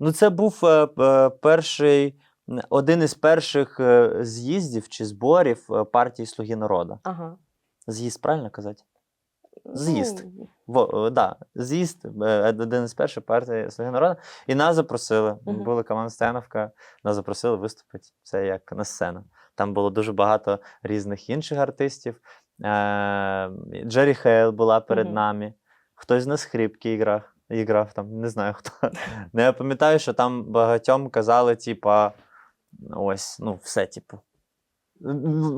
Ну, це був е, е, перший, один із перших е, з'їздів чи зборів партії Слуги народу. Ага. З'їзд, правильно казати? З'їзд. Е, да, з'їзд, один із перших партій Слуги народу. І нас запросили. Ми Мгм. були команда Стеновка, нас запросили виступити. Це як на сцену. Там було дуже багато різних інших артистів. Джері Хейл була перед Мгм. нами. Хтось на скрипки іграв, іграв там, не знаю хто. Ну, я пам'ятаю, що там багатьом казали, типа, ось, ну, все, типу.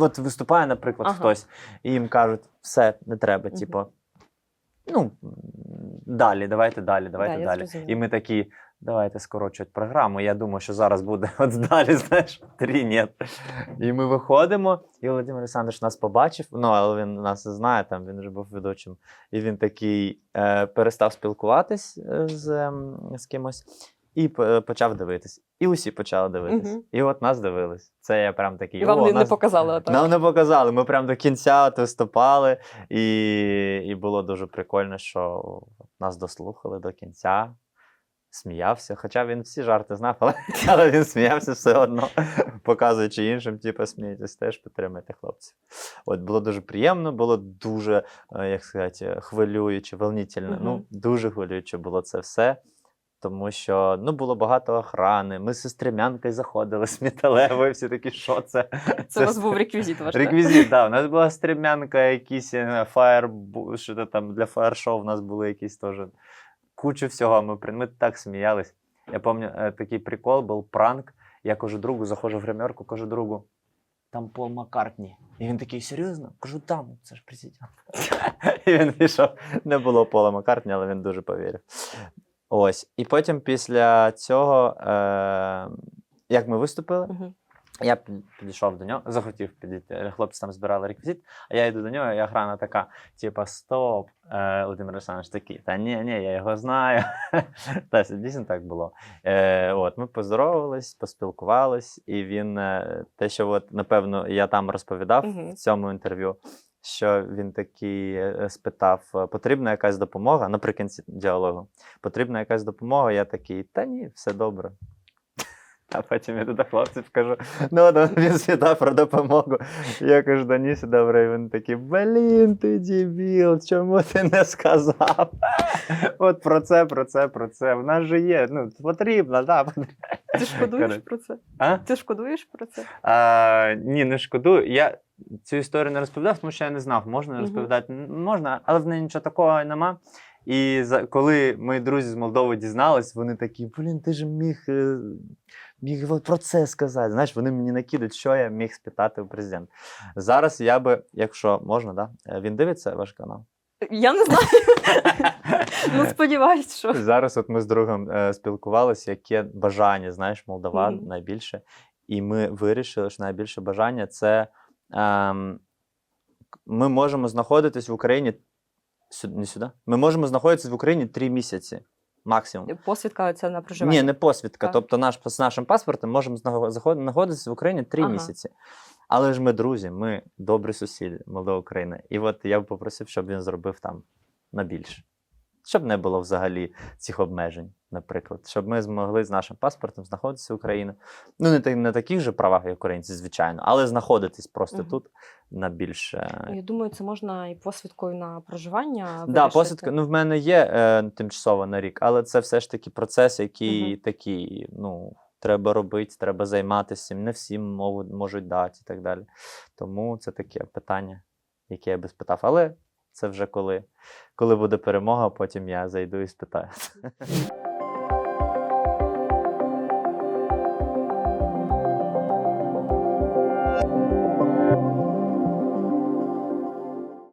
От виступає, наприклад, Ага. хтось, і їм кажуть, все, не треба, типу. Ну, далі, давайте далі, давайте Да, далі. І ми такі, давайте скорочувати програму. Я думаю, що зараз буде от далі, знаєш, три ні. І ми виходимо, і Володимир Олександрович нас побачив. Ну, але він нас знає, там він вже був ведучим. І він такий е, перестав спілкуватись е, з, ем, з кимось і п- почав дивитись. І усі почали дивитись. Мгм. І от нас дивились. Це я прям такий. І вам «О, не, не нас... показали отак. Нам не показали. Ми прям до кінця от виступали, і, і було дуже прикольно, що нас дослухали до кінця. Сміявся, хоча він всі жарти знав, але, але він сміявся все одно, показуючи іншим, типу, смійтесь, теж підтримайте хлопців. От було дуже приємно, було дуже, е, як сказати, хвилююче, волнітельно. Ну, дуже хвилююче було це все. Тому що ну, було багато охрани. Ми з стрімянкою заходили з металевою, всі такі, що це? Це у вас був реквізит ваш. Реквізит, так. У нас була стрімянка, якісь я фаєр, що там для фаєр-шоу у нас були якісь теж. Кучу всього. Ми, ми так сміялись. Я пам'ятаю, такий прикол був пранк. Я кажу другу, заходжу в гримерку, кажу другу, там Пол Маккартні. І він такий, серйозно? Кажу, там, це ж президент. І він пішов. Не було Пола Маккартні, але він дуже повірив. Ось. І потім після цього, е- як ми виступили. Я підійшов до нього, захотів підійти. Хлопці там збирали реквізит, а я йду до нього, і охрана така: типа, стоп, е, Володимир Олександрович такий, та ні, ні, я його знаю. Та дійсно так було. Е, от, ми поздоровались, поспілкувались, і він е, те, що от, напевно, я там розповідав Мгм. в цьому інтерв'ю. Що він такий е, спитав, е, потрібна якась допомога наприкінці діалогу. Потрібна якась допомога. Я такий, та ні, все добре. А потім я до хлопців кажу: ну, да, він спитав про допомогу. Я кажу, да добре. І він такий, блін, ти дебіл, чому ти не сказав? От про це, про це, про це. В нас же є. Ну, потрібно. Да. Ти шкодуєш про це? А? Ти шкодуєш про це? А, ні, не шкодую. Я цю історію не розповідав, тому що я не знав, можна Мгм. розповідати. Можна, але в неї нічого такого нема. І за, коли мої друзі з Молдови дізнались, вони такі: блін, ти ж міг, е, міг про це сказати. Знаєш, вони мені накидуть, що я міг спитати у президента. Зараз я би, якщо можна, да? е, він дивиться ваш канал. Я не знаю. Ну, сподіваюсь, що. Зараз от ми з другом е, спілкувалися, яке бажання, знаєш, Молдова Мгм. найбільше. І ми вирішили, що найбільше бажання це к- ми можемо знаходитись в Україні. Сю- не сюди. Ми можемо знаходитися в Україні три місяці максимум. Посвідка це на проживання. Ні, не посвідка. Так. Тобто наш, з нашим паспортом можемо знаходитися в Україні три Ага. місяці. Але ж ми друзі, ми добрі сусіди, Молдова Україна. І от я б попросив, щоб він зробив там на більше. Щоб не було взагалі цих обмежень, наприклад, щоб ми змогли з нашим паспортом знаходитися в Україні. Ну, не, на таких же правах, як українці, звичайно, але знаходитись просто Мгм. тут на більш. е, Я думаю, це можна і посвідкою на проживання. Да, вирішити. посвідка. Ну, в мене є е, тимчасово на рік, але це все ж таки процес, який Мгм. такий, ну, треба робити, треба займатися. Не всім можуть дати і так далі. Тому це таке питання, яке я би спитав. Але це вже коли, коли буде перемога, потім я зайду і спитаю.